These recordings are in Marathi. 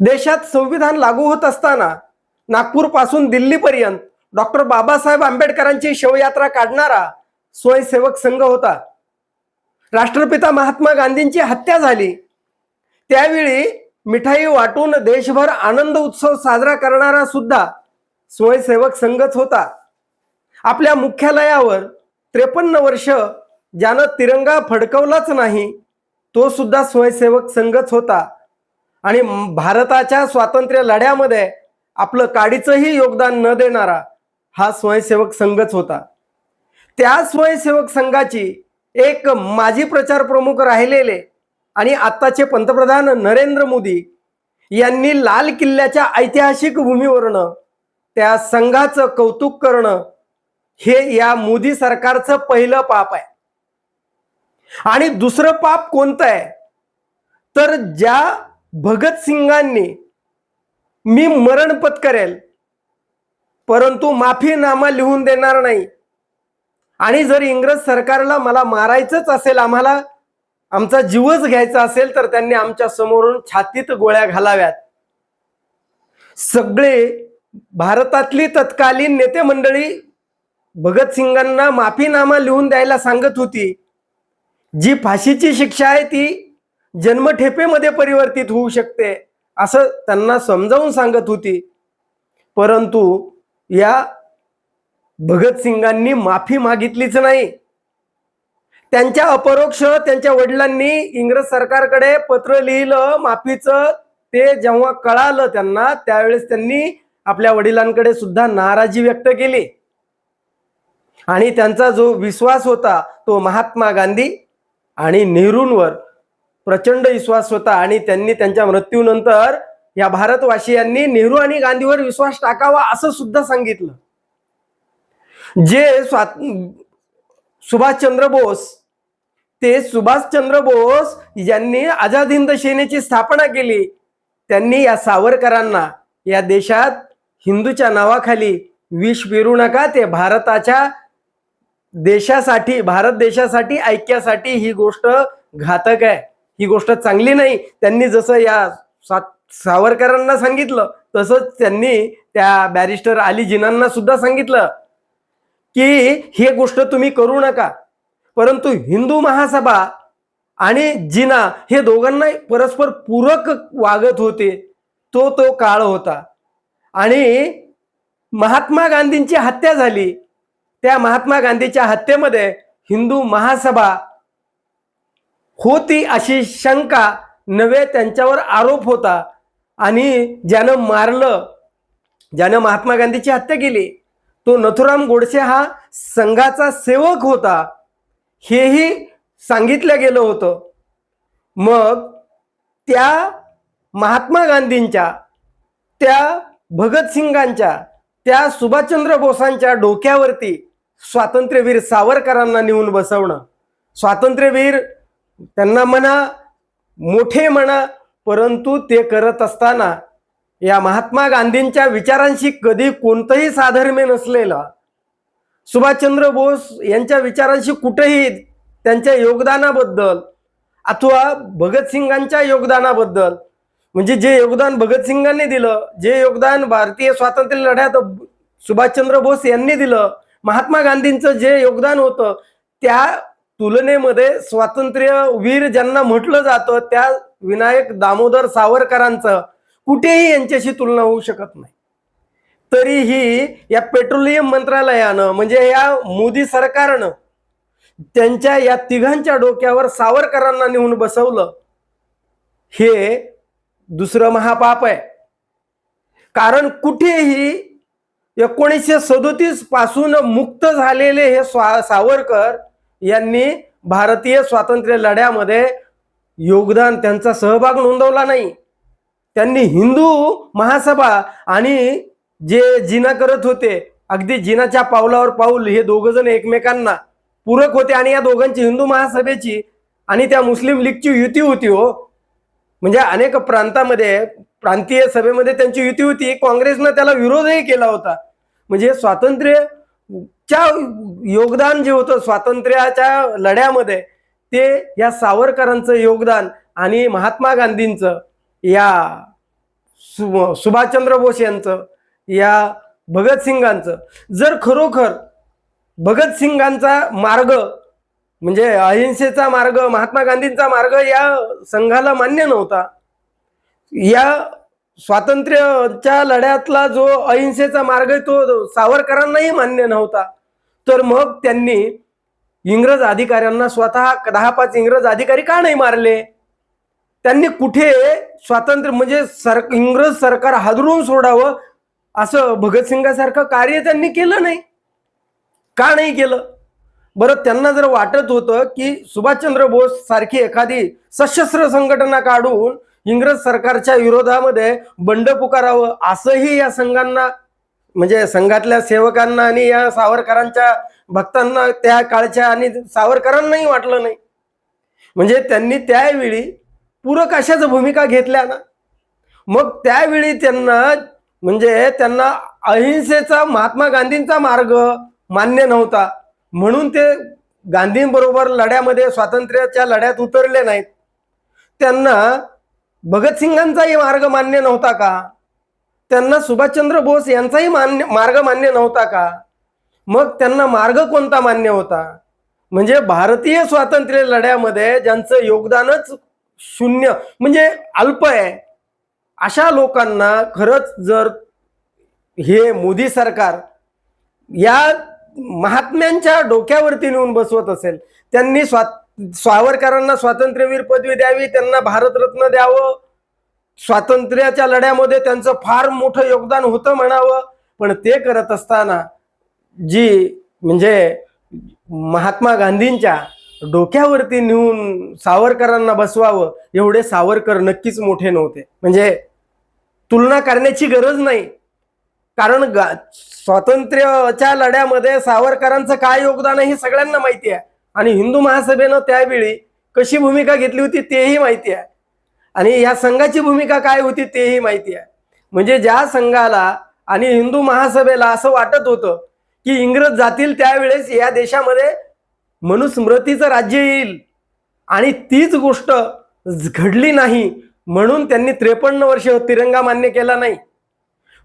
देशात संविधान लागू होत असताना नागपूरपासून दिल्लीपर्यंत डॉक्टर बाबासाहेब आंबेडकरांची शवयात्रा काढणारा स्वयंसेवक संघ होता. राष्ट्रपिता महात्मा गांधींची हत्या झाली. त्यावेळी मिठाई वाटून देशभर आनंद उत्सव साजरा करणारा सुद्धा स्वयंसेवक संघच होता. आपल्या मुख्यालयावर त्रेपन्न वर्ष ज्यानं तिरंगा फडकवलाच नाही तो सुद्धा स्वयंसेवक संघच होता. आणि भारताच्या स्वातंत्र्य लढ्यामध्ये आपलं काडीचंही योगदान न देणारा हा स्वयंसेवक संघच होता. त्या स्वयंसेवक संघाची एक माजी प्रचार प्रमुख राहिलेले आणि आत्ताचे पंतप्रधान नरेंद्र मोदी यांनी लाल किल्ल्याच्या ऐतिहासिक भूमीवरनं त्या संघाचं कौतुक करणं हे या मोदी सरकारचं पहिलं पाप आहे. आणि दुसरं पाप कोणतं आहे? तर ज्या भगतसिंगांनी मी मरण पत्करेल परंतु माफीनामा लिहून देणार नाही. आणि जर इंग्रज सरकारला मला मारायचंच असेल आम्हाला आमचा जीवच घ्यायचा असेल तर त्यांनी आमच्या समोरून छातीत गोळ्या घालाव्यात. सगळे भारतातली तत्कालीन नेते मंडळी भगतसिंगांना माफीनामा लिहून द्यायला सांगत होती. जी फाशीची शिक्षा आहे ती जन्मठेपेमध्ये परिवर्तित होऊ शकते असं त्यांना समजावून सांगत होती. परंतु या भगतसिंगांनी माफी मागितलीच नाही. त्यांच्या अपरोक्ष त्यांच्या वडिलांनी इंग्रज सरकारकडे पत्र लिहिलं माफीचं ते जेव्हा कळालं त्यांना त्यावेळेस त्यांनी आपल्या वडिलांकडे सुद्धा नाराजी व्यक्त केली. आणि त्यांचा जो विश्वास होता तो महात्मा गांधी आणि नेहरूंवर प्रचंड विश्वास होता आणि त्यांनी त्यांच्या मृत्यूनंतर या भारतवासियांनी नेहरू आणि गांधीवर विश्वास टाकावा असं सुद्धा सांगितलं. जे स्वात सुभाषचंद्र बोस ते सुभाषचंद्र बोस यांनी आझाद हिंद सेनेची स्थापना केली. त्यांनी या सावरकरांना या देशात हिंदूच्या नावाखाली विष पेरू नका ते भारताच्या देशासाठी भारत देशासाठी ऐक्यासाठी ही गोष्ट घातक आहे. ही गोष्ट चांगली नाही. त्यांनी जसं या सा- सावरकरांना सांगितलं तसंच त्यांनी त्या बॅरिस्टर अली जिनांना सुद्धा सांगितलं की हे गोष्ट तुम्ही करू नका. परंतु हिंदू महासभा आणि जिना हे दोघांना परस्पर पूरक वागत होते. तो तो काळ होता. आणि महात्मा गांधींची हत्या झाली. त्या महात्मा गांधीच्या हत्येमध्ये हिंदू महासभा होती अशी शंका नव्हे त्यांच्यावर आरोप होता. आणि ज्यानं मारलं ज्यानं महात्मा गांधीची हत्या केली तो नथुराम गोडसे हा संघाचा सेवक होता हेही सांगितलं गेलं होतं. मग त्या महात्मा गांधींच्या त्या भगतसिंगांच्या त्या सुभाषचंद्र बोसांच्या डोक्यावरती स्वातंत्र्यवीर सावरकरांना नेऊन बसवणं. स्वातंत्र्यवीर त्यांना म्हणा मोठे म्हणा परंतु ते करत असताना या महात्मा गांधींच्या विचारांशी कधी कोणतंही साधर्म्य नसलेला सुभाषचंद्र बोस यांच्या विचारांशी कुठेही त्यांच्या योगदानाबद्दल अथवा भगतसिंगांच्या योगदानाबद्दल म्हणजे जे योगदान भगतसिंगांनी दिलं जे योगदान भारतीय स्वातंत्र्य लढ्यात सुभाषचंद्र बोस यांनी दिलं महात्मा गांधींचं जे योगदान होतं त्या तुलनेमध्ये स्वातंत्र्य वीर ज्यांना म्हटलं जातं त्या विनायक दामोदर सावरकरांचं कुठेही यांच्याशी तुलना होऊ शकत नाही. तरीही या पेट्रोलियम मंत्रालयानं म्हणजे या मोदी सरकारनं त्यांच्या या तिघांच्या डोक्यावर सावरकरांना नेऊन बसवलं हे दुसरं महापाप आहे. कारण कुठेही एकोणीसशे सदोतीसपासून मुक्त झालेले हे स्वा सावरकर यांनी भारतीय स्वातंत्र्य लढ्यामध्ये योगदान त्यांचा सहभाग नोंदवला नाही. त्यांनी हिंदू महासभा आणि जे जिना करत होते अगदी जिनाच्या पावलावर पाऊल हे दोघं जण एकमेकांना पूरक होते आणि या दोघांची हिंदू महासभेची आणि त्या मुस्लिम लीगची युती होती हो. म्हणजे अनेक प्रांतामध्ये प्रांतीय सभेमध्ये त्यांची युती होती. काँग्रेसनं त्याला विरोधही केला होता. म्हणजे स्वातंत्र्य च्या योगदान जे होतं स्वातंत्र्याच्या लढ्यामध्ये ते या सावरकरांचं योगदान आणि महात्मा गांधींचं या सु सुभाषचंद्र बोस यांचं या भगतसिंगांचं जर खरोखर भगतसिंगांचा मार्ग म्हणजे अहिंसेचा मार्ग महात्मा गांधींचा मार्ग या संघाला मान्य नव्हता या स्वातंत्र्याच्या लढ्यातला जो अहिंसेचा मार्ग आहे तो सावरकरांनाही मान्य नव्हता. तर मग त्यांनी इंग्रज अधिकाऱ्यांना स्वतः दहा पाच इंग्रज अधिकारी का नाही मारले? त्यांनी कुठे स्वातंत्र्य म्हणजे सर इंग्रज सरकार हादरून सोडावं असं भगतसिंगासारखं कार्य त्यांनी केलं नाही. का नाही केलं? बरं त्यांना जर वाटत होतं की सुभाषचंद्र बोस सारखी एखादी सशस्त्र संघटना काढून इंग्रज सरकारच्या विरोधामध्ये बंड पुकारावं असंही या संघांना म्हणजे संघातल्या सेवकांना आणि या सावरकरांच्या भक्तांना त्या काळच्या आणि सावरकरांनाही वाटलं नाही. म्हणजे त्यांनी त्यावेळी पूरक अशाच भूमिका घेतल्या ना. मग त्यावेळी त्यांना म्हणजे त्यांना अहिंसेचा महात्मा गांधींचा मार्ग मान्य नव्हता. म्हणून ते गांधींबरोबर लढ्यामध्ये स्वातंत्र्याच्या लढ्यात उतरले नाहीत. त्यांना भगतसिंगांचाही मार्ग मान्य नव्हता का? त्यांना सुभाषचंद्र बोस यांचाही मान्य मार्ग मान्य नव्हता का? मग त्यांना मार्ग कोणता मान्य होता? म्हणजे भारतीय स्वातंत्र्य लढ्यामध्ये ज्यांचं योगदानच शून्य म्हणजे अल्प आहे अशा लोकांना खरंच जर हे मोदी सरकार या महात्म्यांच्या डोक्यावरती नेऊन बसवत असेल त्यांनी स्वात सावरकरांना स्वातंत्र्यवीर पदवी द्यावी त्यांना भारतरत्न द्यावं. स्वातंत्र्याच्या लढ्यामध्ये त्यांचं फार मोठं योगदान होतं म्हणावं. पण ते करत असताना जी म्हणजे महात्मा गांधींच्या डोक्यावरती नेऊन सावरकरांना बसवावं एवढे सावरकर नक्कीच मोठे नव्हते. म्हणजे तुलना करण्याची गरज नाही. कारण स्वातंत्र्याच्या लढ्यामध्ये सावरकरांचं काय योगदान आहे हे सगळ्यांना माहिती आहे. आणि हिंदू महासभेनं त्यावेळी कशी भूमिका घेतली होती तेही माहिती आहे. आणि या संघाची भूमिका काय होती तेही माहिती आहे. म्हणजे ज्या संघाला आणि हिंदू महासभेला असं वाटत होतं की इंग्रज जातील त्यावेळेस या देशामध्ये मनुस्मृतीचं राज्य येईल. आणि तीच गोष्ट घडली नाही म्हणून त्यांनी त्रेपन्न वर्ष तिरंगा मान्य केला नाही.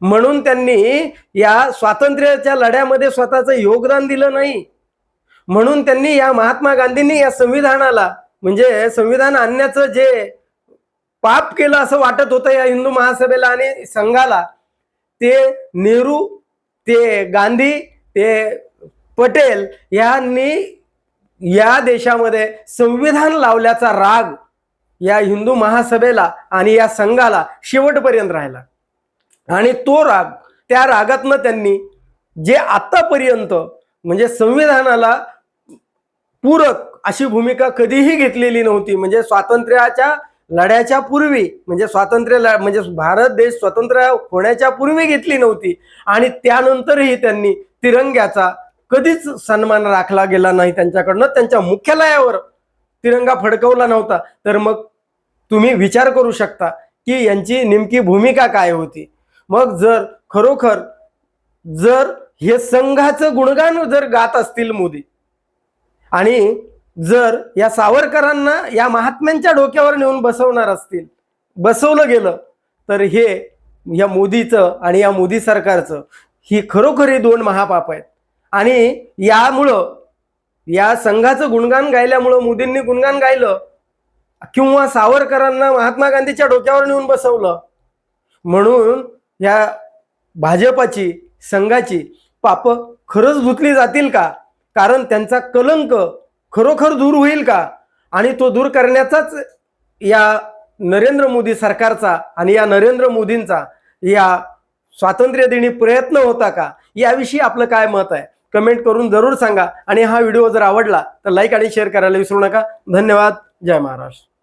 म्हणून त्यांनी या स्वातंत्र्याच्या लढ्यामध्ये स्वतःचं योगदान दिलं नाही. म्हणून त्यांनी या महात्मा गांधींनी या संविधानाला म्हणजे संविधान आणण्याचं जे पाप केलं असं वाटत होतं या हिंदू महासभेला आणि संघाला ते नेहरू ते गांधी ते पटेल यांनी या देशामध्ये संविधान लावल्याचा राग या हिंदू महासभेला आणि या संघाला शेवटपर्यंत राहिला. आणि तो राग त्या रागातनं त्यांनी जे आतापर्यंत म्हणजे संविधानाला पूरक अशी भूमिका कधीही घेतलेली नव्हती. म्हणजे स्वातंत्र्याच्या लढ्याच्या पूर्वी म्हणजे स्वातंत्र्य म्हणजे भारत देश स्वतंत्र होण्याच्या पूर्वी घेतली नव्हती. आणि त्यानंतरही त्यांनी तिरंग्याचा कधीच सन्मान राखला गेला नाही त्यांच्याकडनं. त्यांच्या मुख्यालयावर तिरंगा फडकवला नव्हता. तर मग तुम्ही विचार करू शकता की यांची नेमकी भूमिका काय होती. मग जर खरोखर जर हे संघाचं गुणगान जर गात असतील मोदी आणि जर या सावरकरांना या महात्म्यांच्या डोक्यावर नेऊन बसवणार असतील बसवलं गेलं तर हे या मोदीचं आणि या मोदी सरकारचं ही खरोखर दोन महापाप आहेत. आणि यामुळं या संघाचं गुणगान गायल्यामुळं मोदींनी गुणगान गायलं किंवा सावरकरांना महात्मा गांधीच्या डोक्यावर नेऊन बसवलं म्हणून या भाजपाची संघाची पाप खरंच धुतली जातील का? कारण त्यांचा कलंक खरोखर दूर होईल का? आणि तो दूर करण्याचाच या नरेंद्र मोदी सरकारचा आणि या नरेंद्र मोदींचा या स्वातंत्र्य दिनी प्रयत्न होता का? याविषयी आपलं काय मत आहे? कमेंट करून जरूर सांगा. आणि हा व्हिडिओ जर आवडला तर लाईक आणि शेअर करायला विसरू नका. धन्यवाद. जय महाराष्ट्र.